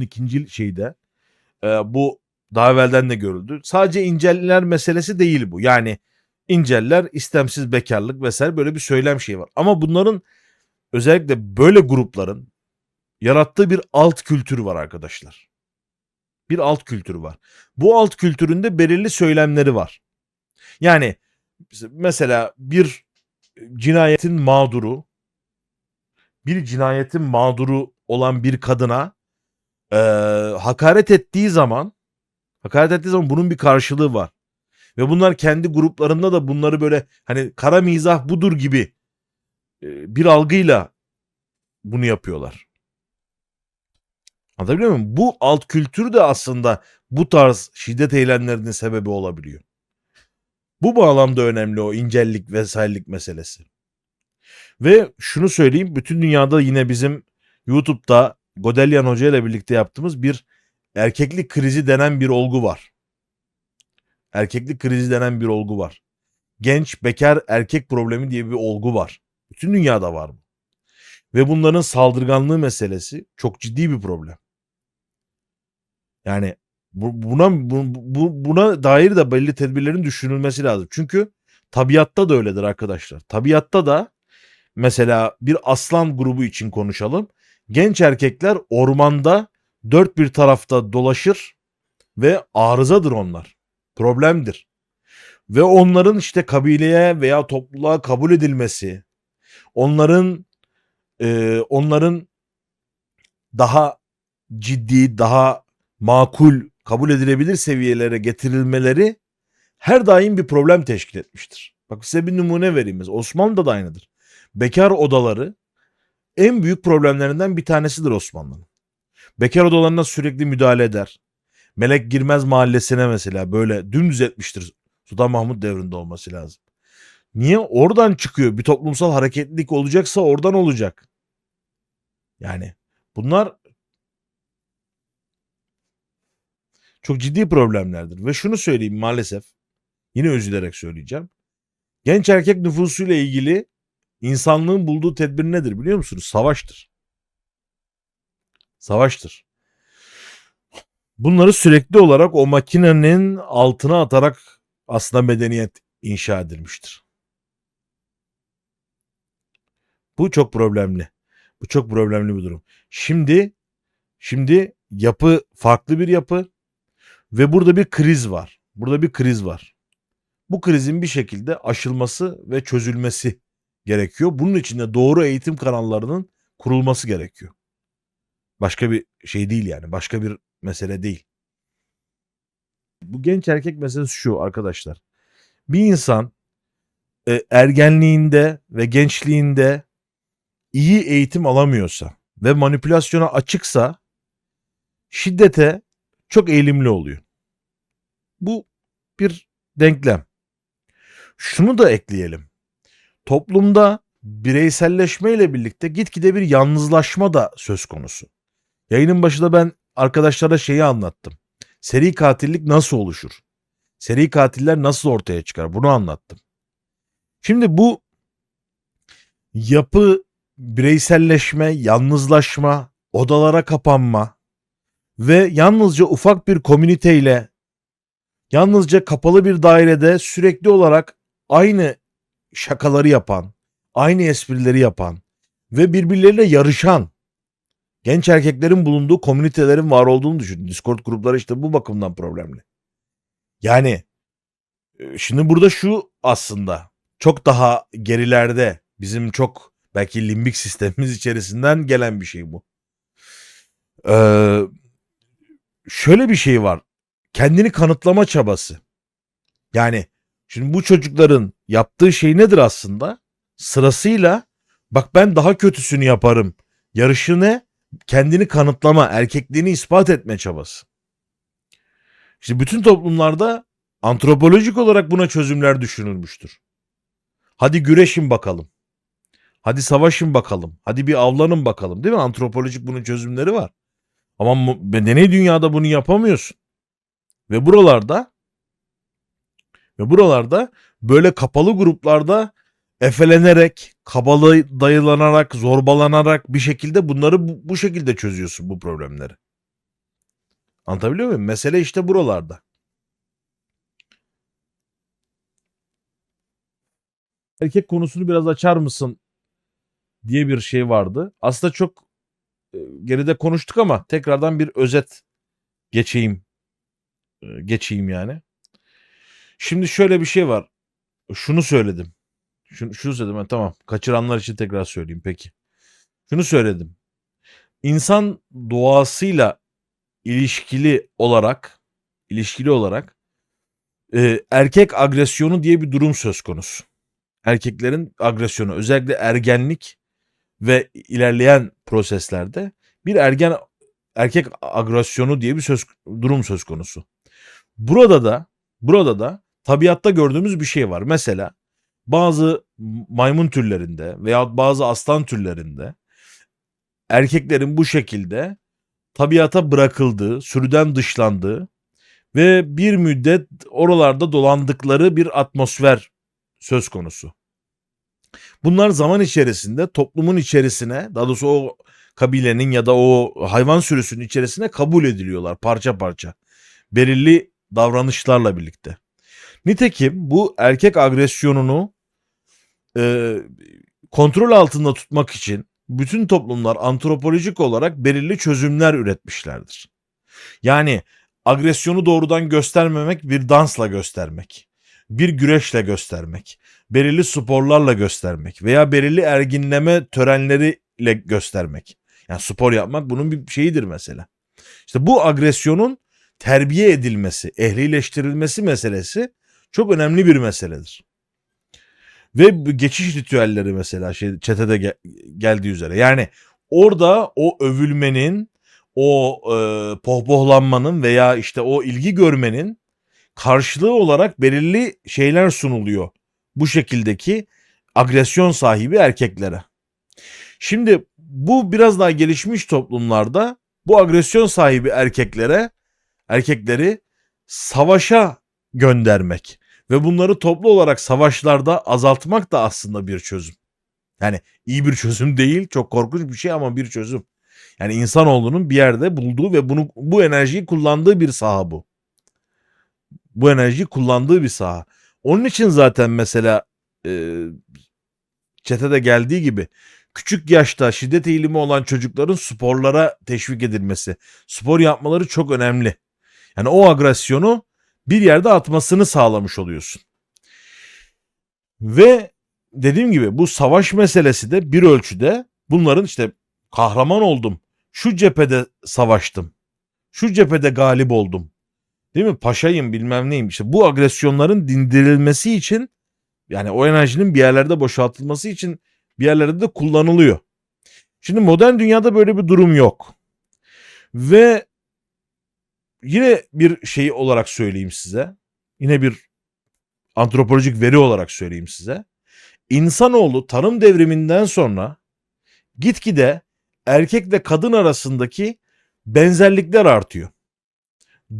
ikinci şeyde e, bu daha evvelden de görüldü. Sadece inceller meselesi değil bu. Yani inceller istemsiz bekarlık vesaire böyle bir söylem şeyi var. Ama bunların özellikle böyle grupların yarattığı bir alt kültür var arkadaşlar. Bir alt kültürü var. Bu alt kültüründe belirli söylemleri var. Yani mesela bir cinayetin mağduru bir cinayetin mağduru olan bir kadına eee, hakaret ettiği zaman hakaret ettiği zaman bunun bir karşılığı var. Ve bunlar kendi gruplarında da bunları böyle hani kara mizah budur gibi e, bir algıyla bunu yapıyorlar. Anlatabiliyor muyum? Bu alt kültür de aslında bu tarz şiddet eylemlerinin sebebi olabiliyor. Bu bağlamda önemli o incellik vesairelik meselesi. Ve şunu söyleyeyim bütün dünyada yine bizim YouTube'da Godelyan Hoca ile birlikte yaptığımız bir erkeklik krizi denen bir olgu var. Erkeklik krizi denen bir olgu var. Genç bekar erkek problemi diye bir olgu var. Bütün dünyada var bu. Ve bunların saldırganlığı meselesi çok ciddi bir problem. Yani bu- buna bu- bu- buna dair de belli tedbirlerin düşünülmesi lazım. Çünkü tabiatta da öyledir arkadaşlar. Tabiatta da mesela bir aslan grubu için konuşalım. Genç erkekler ormanda dört bir tarafta dolaşır ve arızadır onlar. Problemdir. Ve onların işte kabileye veya topluluğa kabul edilmesi, onların e, onların daha ciddi, daha makul, kabul edilebilir seviyelere getirilmeleri her daim bir problem teşkil etmiştir. Bak size bir numune vereyim. Osmanlı'da da aynıdır. Bekar odaları en büyük problemlerinden bir tanesidir Osmanlı'nın. Bekar odalarına sürekli müdahale eder. Melek Girmez mahallesine mesela böyle dümdüz etmiştir. Sultan Mahmut devrinde olması lazım. Niye? Oradan çıkıyor. Bir toplumsal hareketlilik olacaksa oradan olacak. Yani bunlar çok ciddi problemlerdir. Ve şunu söyleyeyim maalesef. Yine üzülerek söyleyeceğim. Genç erkek nüfusuyla ilgili insanlığın bulduğu tedbir nedir biliyor musunuz? Savaştır. Savaştır. Bunları sürekli olarak o makinenin altına atarak aslında medeniyet inşa edilmiştir. Bu çok problemli. Bu çok problemli bir durum. Şimdi şimdi yapı farklı bir yapı ve burada bir kriz var. Burada bir kriz var. Bu krizin bir şekilde aşılması ve çözülmesi gerekiyor. Bunun için de doğru eğitim kanallarının kurulması gerekiyor. Başka bir şey değil yani. Başka bir mesele değil. Bu genç erkek meselesi şu arkadaşlar. Bir insan e, ergenliğinde ve gençliğinde iyi eğitim alamıyorsa ve manipülasyona açıksa şiddete çok eğilimli oluyor. Bu bir denklem. Şunu da ekleyelim. Toplumda bireyselleşme ile birlikte gitgide bir yalnızlaşma da söz konusu. Yayının başında ben arkadaşlara şeyi anlattım. Seri katillik nasıl oluşur? Seri katiller nasıl ortaya çıkar? Bunu anlattım. Şimdi bu yapı bireyselleşme, yalnızlaşma, odalara kapanma ve yalnızca ufak bir komüniteyle yalnızca kapalı bir dairede sürekli olarak aynı şakaları yapan, aynı esprileri yapan ve birbirleriyle yarışan genç erkeklerin bulunduğu komünitelerin var olduğunu düşünün. Discord grupları işte bu bakımdan problemli. Yani e, şimdi burada şu aslında çok daha gerilerde bizim çok belki limbik sistemimiz içerisinden gelen bir şey bu. Ee, şöyle bir şey var. Kendini kanıtlama çabası. Yani şimdi bu çocukların yaptığı şey nedir aslında? Sırasıyla bak ben daha kötüsünü yaparım. Yarışı ne? Kendini kanıtlama, erkekliğini ispat etme çabası. İşte bütün toplumlarda antropolojik olarak buna çözümler düşünülmüştür. Hadi güreşin bakalım. Hadi savaşın bakalım. Hadi bir avlanın bakalım. Değil mi? Antropolojik bunun çözümleri var. Ama medeni dünyada bunu yapamıyorsun. Ve buralarda ve buralarda böyle kapalı gruplarda efelenerek, kabalı dayılanarak, zorbalanarak bir şekilde bunları bu, bu şekilde çözüyorsun bu problemleri. Anlatabiliyor muyum? Mesele işte buralarda. Erkek konusunu biraz açar mısın diye bir şey vardı. Aslında çok e, geride konuştuk ama tekrardan bir özet geçeyim. E, Geçeyim yani. Şimdi şöyle bir şey var. Şunu söyledim. Şunu, şunu söyledim. Ben, tamam. Kaçıranlar için tekrar söyleyeyim peki. Şunu söyledim. İnsan doğasıyla ilişkili olarak ilişkili olarak e, erkek agresyonu diye bir durum söz konusu. Erkeklerin agresyonu özellikle ergenlik ve ilerleyen proseslerde bir ergen erkek agresyonu diye bir söz durum söz konusu. Burada da burada da tabiatta gördüğümüz bir şey var. Mesela bazı maymun türlerinde veya bazı aslan türlerinde erkeklerin bu şekilde tabiata bırakıldığı, sürüden dışlandığı ve bir müddet oralarda dolandıkları bir atmosfer söz konusu. Bunlar zaman içerisinde toplumun içerisine, daha doğrusu o kabilenin ya da o hayvan sürüsünün içerisine kabul ediliyorlar parça parça. Belirli davranışlarla birlikte. Nitekim bu erkek agresyonunu e, kontrol altında tutmak için bütün toplumlar antropolojik olarak belirli çözümler üretmişlerdir. Yani agresyonu doğrudan göstermemek bir dansla göstermek, bir güreşle göstermek, belirli sporlarla göstermek veya belirli erginleme törenleriyle göstermek. Yani spor yapmak bunun bir şeyidir mesela. İşte bu agresyonun terbiye edilmesi, ehlileştirilmesi meselesi çok önemli bir meseledir. Ve geçiş ritüelleri mesela şey çetede gel- geldiği üzere. Yani orada o övülmenin, o e, pohpohlanmanın veya işte o ilgi görmenin karşılığı olarak belirli şeyler sunuluyor. Bu şekildeki agresyon sahibi erkeklere. Şimdi bu biraz daha gelişmiş toplumlarda bu agresyon sahibi erkeklere erkekleri savaşa göndermek ve bunları toplu olarak savaşlarda azaltmak da aslında bir çözüm. Yani iyi bir çözüm değil, çok korkunç bir şey ama bir çözüm. Yani insanoğlunun bir yerde bulduğu ve bunu bu enerjiyi kullandığı bir saha bu. Bu enerjiyi kullandığı bir saha. Onun için zaten mesela e, çetede geldiği gibi küçük yaşta şiddet eğilimi olan çocukların sporlara teşvik edilmesi, spor yapmaları çok önemli. Yani o agresyonu bir yerde atmasını sağlamış oluyorsun. Ve dediğim gibi bu savaş meselesi de bir ölçüde bunların işte kahraman oldum, şu cephede savaştım, şu cephede galip oldum. Değil mi? Paşayım bilmem neyim. İşte bu agresyonların dindirilmesi için yani o enerjinin bir yerlerde boşaltılması için bir yerlerde de kullanılıyor. Şimdi modern dünyada böyle bir durum yok. Ve yine bir şey olarak söyleyeyim size. Yine bir antropolojik veri olarak söyleyeyim size. İnsanoğlu tarım devriminden sonra gitgide erkekle kadın arasındaki benzerlikler artıyor.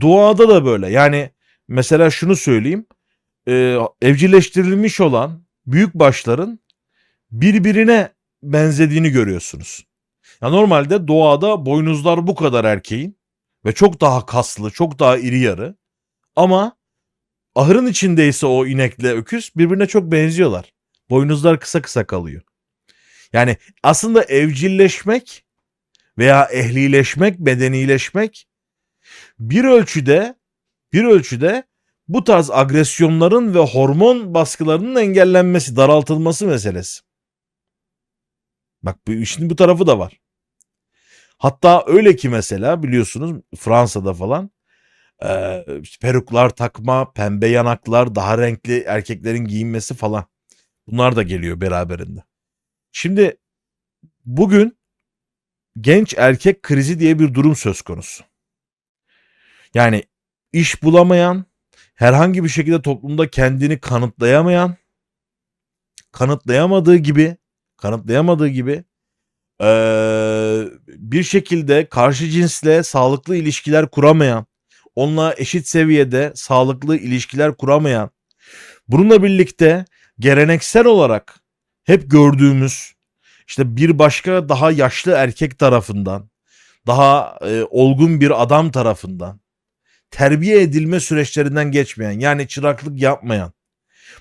Doğada da böyle. Yani mesela şunu söyleyeyim. Ee, evcilleştirilmiş olan büyük başların birbirine benzediğini görüyorsunuz. Ya normalde doğada boynuzlar bu kadar erkeğin ve çok daha kaslı, çok daha iri yarı. Ama ahırın içindeyse o inekle öküz birbirine çok benziyorlar. Boynuzlar kısa kısa kalıyor. Yani aslında evcilleşmek veya ehlileşmek, bedenileşmek bir ölçüde bir ölçüde bu tarz agresyonların ve hormon baskılarının engellenmesi, daraltılması meselesi. Bak bu işin bu tarafı da var. Hatta öyle ki mesela biliyorsunuz Fransa'da falan e, peruklar takma, pembe yanaklar, daha renkli erkeklerin giyinmesi falan. Bunlar da geliyor beraberinde. Şimdi bugün genç erkek krizi diye bir durum söz konusu. Yani iş bulamayan, herhangi bir şekilde toplumda kendini kanıtlayamayan, kanıtlayamadığı gibi, kanıtlayamadığı gibi eee, bir şekilde karşı cinsle sağlıklı ilişkiler kuramayan, onunla eşit seviyede sağlıklı ilişkiler kuramayan, bununla birlikte geleneksel olarak hep gördüğümüz işte bir başka daha yaşlı erkek tarafından daha e, olgun bir adam tarafından terbiye edilme süreçlerinden geçmeyen yani çıraklık yapmayan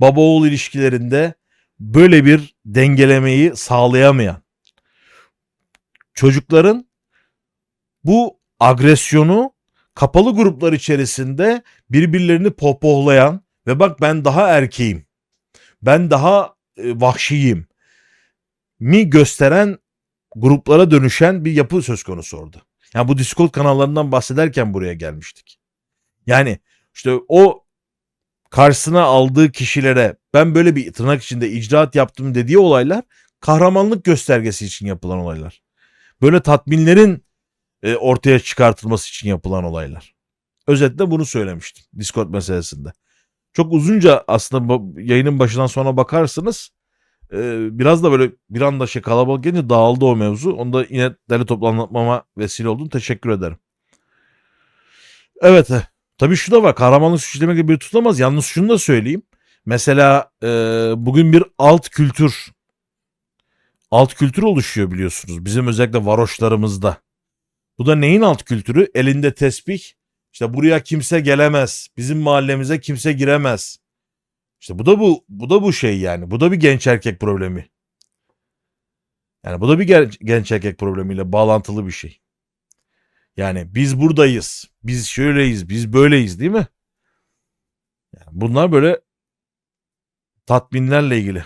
baba oğul ilişkilerinde böyle bir dengelemeyi sağlayamayan çocukların bu agresyonu kapalı gruplar içerisinde birbirlerini pohpohlayan ve bak ben daha erkeğim. Ben daha e, vahşiyim mi gösteren gruplara dönüşen bir yapı söz konusu orada. Yani bu Discord kanallarından bahsederken buraya gelmiştik. Yani işte o karşısına aldığı kişilere ben böyle bir tırnak içinde icraat yaptım dediği olaylar kahramanlık göstergesi için yapılan olaylar. Böyle tatminlerin e, ortaya çıkartılması için yapılan olaylar. Özetle bunu söylemiştim Discord meselesinde. Çok uzunca aslında yayının başından sonra bakarsınız e, biraz da böyle bir anda şey kalabalık gelince dağıldı o mevzu. Onu da yine derli toplu anlatmama vesile oldun. Teşekkür ederim. Evet. e, Tabii şu da var. Kahramanlık suçlamak gibi bir tutamaz. Yalnız şunu da söyleyeyim. Mesela e, bugün bir alt kültür alt kültür oluşuyor biliyorsunuz. Bizim özellikle varoşlarımızda. Bu da neyin alt kültürü? Elinde tesbih. İşte buraya kimse gelemez. Bizim mahallemize kimse giremez. İşte bu da bu bu da bu şey yani. Bu da bir genç erkek problemi. Yani bu da bir gen- genç erkek problemiyle bağlantılı bir şey. Yani biz buradayız. Biz şöyleyiz, biz böyleyiz değil mi? Yani bunlar böyle tatminlerle ilgili.